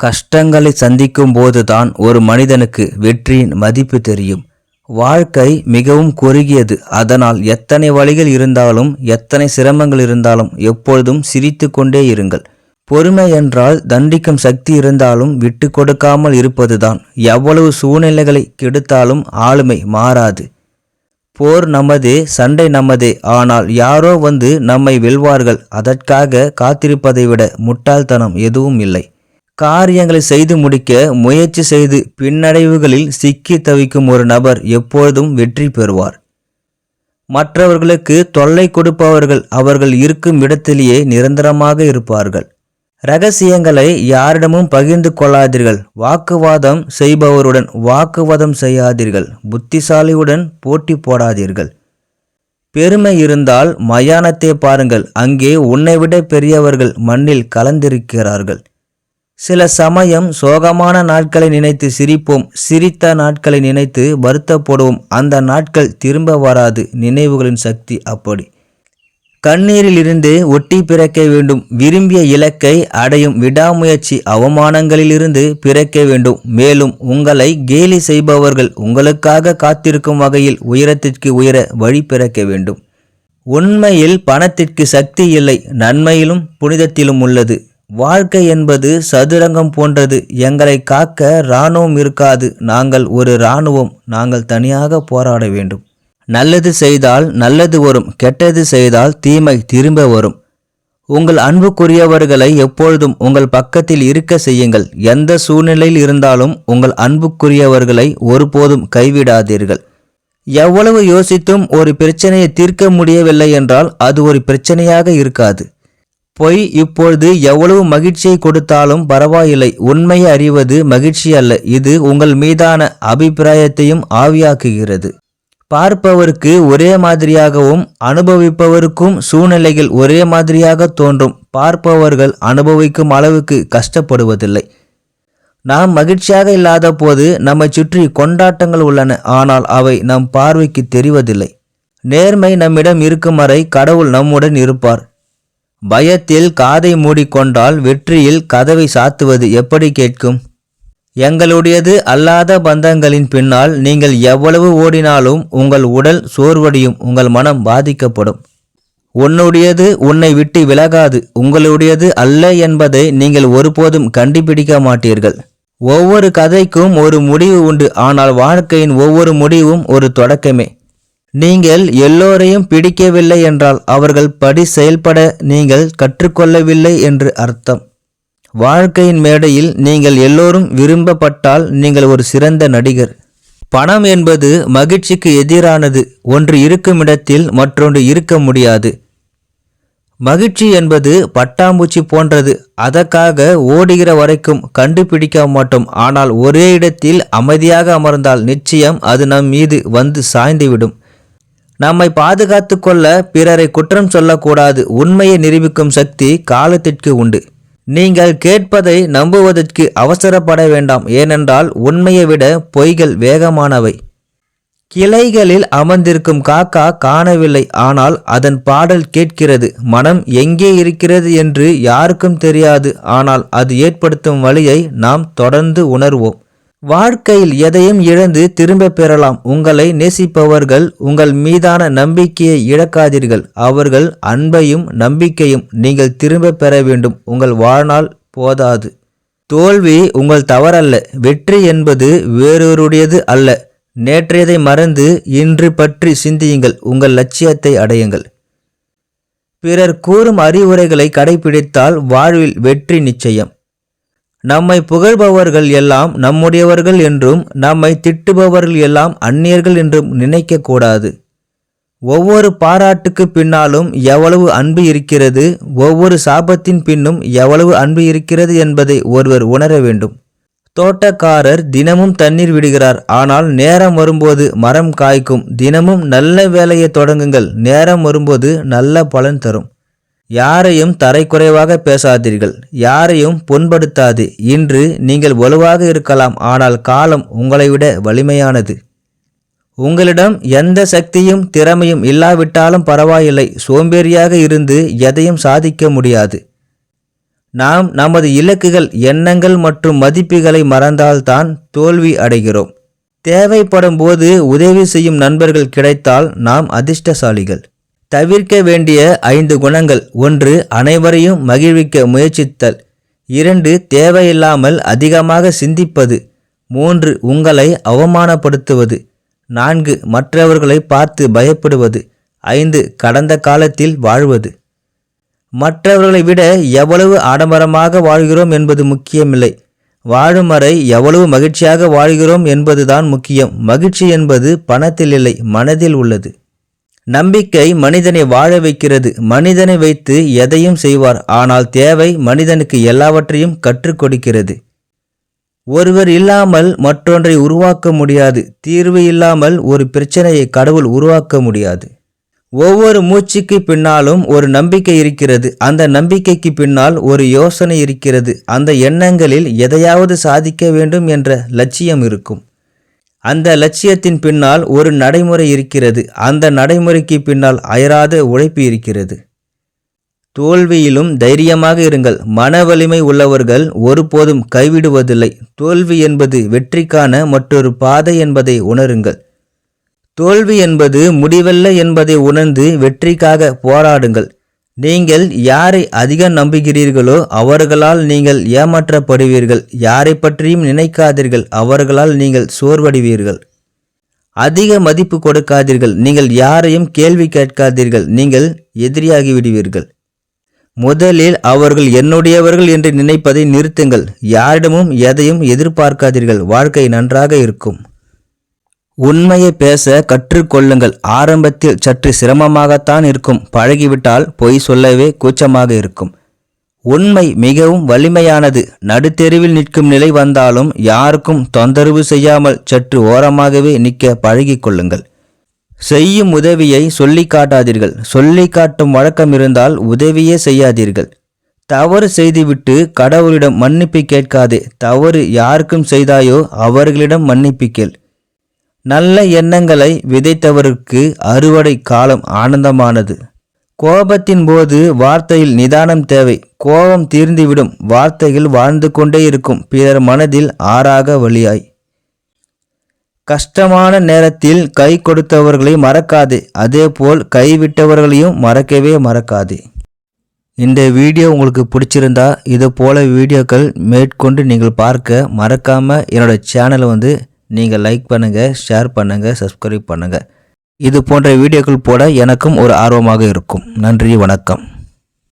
கஷ்டங்களை சந்திக்கும் போதுதான் ஒரு மனிதனுக்கு வெற்றியின் மதிப்பு தெரியும். வாழ்க்கை மிகவும் குறுகியது. அதனால் எத்தனை வழிகள் இருந்தாலும் எத்தனை சிரமங்கள் இருந்தாலும் எப்பொழுதும் சிரித்து கொண்டே இருங்கள். பொறுமை என்றால் தண்டிக்கும் சக்தி இருந்தாலும் விட்டு கொடுக்காமல் இருப்பதுதான். எவ்வளவு சூழ்நிலைகளை கெடுத்தாலும் ஆளுமை மாறாது. போர் நமதே சண்டை நமதே. ஆனால் யாரோ வந்து நம்மை வெல்வார்கள். அதற்காக காத்திருப்பதை விட முட்டாள்தனம் எதுவும் இல்லை. காரியங்களை செய்து முடிக்க முயற்சி செய்து பின்னடைவுகளில் சிக்கி தவிக்கும் ஒரு நபர் எப்பொழுதும் வெற்றி பெறுவார். மற்றவர்களுக்கு தொல்லை கொடுப்பவர்கள் அவர்கள் இருக்கும் இடத்திலேயே நிரந்தரமாக இருப்பார்கள். ரகசியங்களை யாரிடமும் பகிர்ந்து கொள்ளாதீர்கள். வாக்குவாதம் செய்பவருடன் வாக்குவாதம் செய்யாதீர்கள். புத்திசாலியுடன் போட்டி போடாதீர்கள். பெருமை இருந்தால் மயானத்தை பாருங்கள். அங்கே உன்னை விட பெரியவர்கள் மண்ணில் கலந்திருக்கிறார்கள். சில சமயம் சோகமான நாட்களை நினைத்து சிரிப்போம் சிரித்த நாட்களை நினைத்து வருத்தப்படுவோம். அந்த நாட்கள் திரும்ப வராது நினைவுகளின் சக்தி அப்படி. கண்ணீரிலிருந்து ஒட்டி பிறக்க வேண்டும் விரும்பிய இலக்கை அடையும் விடாமுயற்சி அவமானங்களிலிருந்து பிறக்க வேண்டும். மேலும் உங்களை கேலி செய்பவர்கள் உங்களுக்காக காத்திருக்கும் வகையில் உயரத்திற்கு உயர வழி பிறக்க வேண்டும். உண்மையில் பணத்திற்கு சக்தி இல்லை நன்மையிலும் புனிதத்திலும் உள்ளது. வாழ்க்கை என்பது சதுரங்கம் போன்றது. எங்களை காக்க இராணுவம் இருக்காது. நாங்கள் ஒரு இராணுவம். நாங்கள் தனியாக போராட வேண்டும். நல்லது செய்தால் நல்லது வரும். கெட்டது செய்தால் தீமை திரும்ப வரும். உங்கள் அன்புக்குரியவர்களை எப்பொழுதும் உங்கள் பக்கத்தில் இருக்க செய்யுங்கள். எந்த சூழ்நிலையில் இருந்தாலும் உங்கள் அன்புக்குரியவர்களை ஒருபோதும் கைவிடாதீர்கள். எவ்வளவு யோசித்தும் ஒரு பிரச்சனையை தீர்க்க முடியவில்லை என்றால் அது ஒரு பிரச்சனையாக இருக்காது. பொய் இப்பொழுது எவ்வளவு மகிழ்ச்சியை கொடுத்தாலும் பரவாயில்லை. உண்மையை அறிவது மகிழ்ச்சி அல்ல இது உங்கள் மீதான அபிப்பிராயத்தையும் ஆவியாக்குகிறது. பார்ப்பவருக்கு ஒரே மாதிரியாகவும் அனுபவிப்பவருக்கும் சூழ்நிலைகள் ஒரே மாதிரியாக தோன்றும். பார்ப்பவர்கள் அனுபவிக்கும் அளவுக்கு கஷ்டப்படுவதில்லை. நாம் மகிழ்ச்சியாக இல்லாத போது நம்மை சுற்றி கொண்டாட்டங்கள் உள்ளன. ஆனால் அவை நம் பார்வைக்கு தெரிவதில்லை. நேர்மை நம்மிடம் இருக்கும் வரை கடவுள் நம்முடன் இருப்பார். பயத்தில் காதை மூடிக்கொண்டால் வெற்றியில் கதவை சாத்துவது எப்படி கேட்கும்? எங்களுடையது அல்லாத பந்தங்களின் பின்னால் நீங்கள் எவ்வளவு ஓடினாலும் உங்கள் உடல் சோர்வடையும் உங்கள் மனம் பாதிக்கப்படும். உன்னுடையது உன்னை விட்டு விலகாது உங்களுடையது அல்ல என்பதை நீங்கள் ஒருபோதும் கண்டுபிடிக்க மாட்டீர்கள். ஒவ்வொரு கதைக்கும் ஒரு முடிவு உண்டு ஆனால் வாழ்க்கையின் ஒவ்வொரு முடிவும் ஒரு தொடக்கமே. நீங்கள் எல்லோரையும் பிடிக்கவில்லை என்றால் அவர்கள் படி செயல்பட நீங்கள் கற்றுக்கொள்ளவில்லை என்று அர்த்தம். வாழ்க்கையின் மேடையில் நீங்கள் எல்லோரும் விரும்பப்பட்டால் நீங்கள் ஒரு சிறந்த நடிகர். பணம் என்பது மகிழ்ச்சிக்கு எதிரானது ஒன்று இருக்கும் இடத்தில் மற்றொன்று இருக்க முடியாது. மகிழ்ச்சி என்பது பட்டாம்பூச்சி போன்றது அதற்காக ஓடுகிற வரைக்கும் கண்டுபிடிக்க மாட்டோம் ஆனால் ஒரே இடத்தில் அமைதியாக அமர்ந்தால் நிச்சயம் அது நம் மீது வந்து சாய்ந்துவிடும். நம்மை பாதுகாத்து கொள்ள பிறரை குற்றம் சொல்லக்கூடாது. உண்மையை நிரூபிக்கும் சக்தி காலத்திற்கு உண்டு. நீங்கள் கேட்பதை நம்புவதற்கு அவசரப்பட வேண்டாம். ஏனென்றால் உண்மையை விட பொய்கள் வேகமானவை. கிளைகளில் அமர்ந்திருக்கும் காக்கா காணவில்லை. ஆனால் அதன் பாடல் கேட்கிறது. மனம் எங்கே இருக்கிறது என்று யாருக்கும் தெரியாது. ஆனால் அது ஏற்படுத்தும் வழியை நாம் தொடர்ந்து உணர்வோம். வாழ்க்கையில் எதையும் இழந்து திரும்ப பெறலாம். உங்களை நேசிப்பவர்கள் உங்கள் மீதான நம்பிக்கையை இழக்காதீர்கள். அவர்கள் அன்பையும் நம்பிக்கையும் நீங்கள் திரும்ப பெற வேண்டும். உங்கள் வாழ்நாள் போதாது. தோல்வி உங்கள் தவறல்ல. வெற்றி என்பது வேறொருடையது அல்ல. நேற்றையதை மறந்து இன்று பற்றி சிந்தியுங்கள். உங்கள் லட்சியத்தை அடையுங்கள். பிறர் கூறும் அறிவுரைகளை கடைபிடித்தால் வாழ்வில் வெற்றி நிச்சயம். நம்மை புகழ்பவர்கள் எல்லாம் நம்முடையவர்கள் என்றும் நம்மை திட்டுபவர்கள் எல்லாம் அந்நியர்கள் என்றும் நினைக்கக்கூடாது. ஒவ்வொரு பாராட்டுக்கு பின்னாலும் எவ்வளவு அன்பு இருக்கிறது ஒவ்வொரு சாபத்தின் பின்னும் எவ்வளவு அன்பு இருக்கிறது என்பதை ஒருவர் உணர வேண்டும். தோட்டக்காரர் தினமும் தண்ணீர் விடுகிறார் ஆனால் நேரம் வரும்போது மரம் காய்க்கும். தினமும் நல்ல வேலையை தொடங்குங்கள் நேரம் வரும்போது நல்ல பலன் தரும். யாரையும் தரைக்குறைவாக பேசாதீர்கள் யாரையும் புண்படுத்தாது. இன்று நீங்கள் வலுவாக இருக்கலாம் ஆனால் காலம் உங்களை விட வலிமையானது. உங்களிடம் எந்த சக்தியும் திறமையும் இல்லாவிட்டாலும் பரவாயில்லை சோம்பேறியாக இருந்து எதையும் சாதிக்க முடியாது. நாம் நமது இலக்குகள் எண்ணங்கள் மற்றும் மதிப்புகளை மறந்தால்தான் தோல்வி அடைகிறோம். தேவைப்படும் போது உதவி செய்யும் நண்பர்கள் கிடைத்தால் நாம் அதிர்ஷ்டசாலிகள். தவிர்க்க வேண்டிய ஐந்து குணங்கள். ஒன்று அனைவரையும் மகிழ்விக்க முயற்சித்தல். இரண்டு தேவையில்லாமல் அதிகமாக சிந்திப்பது. மூன்று உங்களை அவமானப்படுத்துவது. நான்கு மற்றவர்களை பார்த்து பயப்படுவது. ஐந்து கடந்த காலத்தில் வாழ்வது. மற்றவர்களை விட எவ்வளவு ஆடம்பரமாக வாழ்கிறோம் என்பது முக்கியமில்லை. வாழும் வரை எவ்வளவு மகிழ்ச்சியாக வாழ்கிறோம் என்பதுதான் முக்கியம். மகிழ்ச்சி என்பது பணத்தில் இல்லை மனதில் உள்ளது. நம்பிக்கை மனிதனை வாழ வைக்கிறது. மனிதனை வைத்து எதையும் செய்வார். ஆனால் தேவை மனிதனுக்கு எல்லாவற்றையும் கற்றுக் கொடுக்கிறது. ஒருவர் இல்லாமல் மற்றொன்றை உருவாக்க முடியாது. தீர்வு இல்லாமல் ஒரு பிரச்சனையை கடவுள் உருவாக்க முடியாது. ஒவ்வொரு மூச்சுக்கு பின்னாலும் ஒரு நம்பிக்கை இருக்கிறது. அந்த நம்பிக்கைக்கு பின்னால் ஒரு யோசனை இருக்கிறது. அந்த எண்ணங்களில் எதையாவது சாதிக்க வேண்டும் என்ற லட்சியம் இருக்கும். அந்த லட்சியத்தின் பின்னால் ஒரு நடைமுறை இருக்கிறது. அந்த நடைமுறைக்கு பின்னால் அயராத உழைப்பு இருக்கிறது. தோல்வியிலும் தைரியமாக இருங்கள். மன வலிமை உள்ளவர்கள் ஒருபோதும் கைவிடுவதில்லை. தோல்வி என்பது வெற்றிக்கான மற்றொரு பாதை என்பதை உணருங்கள். தோல்வி என்பது முடிவல்ல என்பதை உணர்ந்து வெற்றிக்காக போராடுங்கள். நீங்கள் யாரை அதிகம் நம்புகிறீர்களோ அவர்களால் நீங்கள் ஏமாற்றப்படுவீர்கள். யாரை பற்றியும் நினைக்காதீர்கள். அவர்களால் நீங்கள் சோர்வடைவீர்கள். அதிக மதிப்பு கொடுக்காதீர்கள். நீங்கள் யாரையும் கேள்வி கேட்காதீர்கள். நீங்கள் எதிரியாகி விடுவீர்கள் முதலில் அவர்கள் என்னுடையவர்கள் என்று நினைப்பதை நிறுத்துங்கள். யாரிடமும் எதையும் எதிர்பார்க்காதீர்கள். வாழ்க்கை நன்றாக இருக்கும். உண்மையை பேச கற்றுக்கொள்ளுங்கள். ஆரம்பத்தில் சற்று சிரமமாகத்தான் இருக்கும். பழகிவிட்டால் பொய் சொல்லவே கூச்சமாக இருக்கும். உண்மை மிகவும் வலிமையானது. நடுத்தெருவில் நிற்கும் நிலை வந்தாலும் யாருக்கும் தொந்தரவு செய்யாமல் சற்று ஓரமாகவே நிற்க பழகிக்கொள்ளுங்கள் செய்யும் உதவியை சொல்லி காட்டாதீர்கள். சொல்லி காட்டும் வழக்கம் இருந்தால் உதவியே செய்யாதீர்கள். தவறு செய்துவிட்டு கடவுளிடம் மன்னிப்பு கேட்காதே. தவறு யாருக்கும் செய்தாயோ அவர்களிடம் மன்னிப்பு கேள். நல்ல எண்ணங்களை விதைத்தவருக்கு அறுவடை காலம் ஆனந்தமானது. கோபத்தின் போது வார்த்தையில் நிதானம் தேவை. கோபம் தீர்ந்துவிடும். வார்த்தைகள் வாழ்ந்து கொண்டே இருக்கும். பிறர் மனதில் ஆறாக வழியாய். கஷ்டமான நேரத்தில் கை கொடுத்தவர்களை மறக்காதே. அதேபோல் கைவிட்டவர்களையும் மறக்கவே மறக்காதே. இந்த வீடியோ உங்களுக்கு பிடிச்சிருந்தா இது போல வீடியோக்கள் மேற்கொண்டு நீங்கள் பார்க்க மறக்காமல் என்னோட சேனலை வந்து நீங்கள் லைக் பண்ணுங்கள் ஷேர் பண்ணுங்கள் சப்ஸ்கிரைப் பண்ணுங்கள் இது போன்ற வீடியோக்கள் போட எனக்கும் ஒரு ஆர்வமாக இருக்கும். நன்றி வணக்கம்.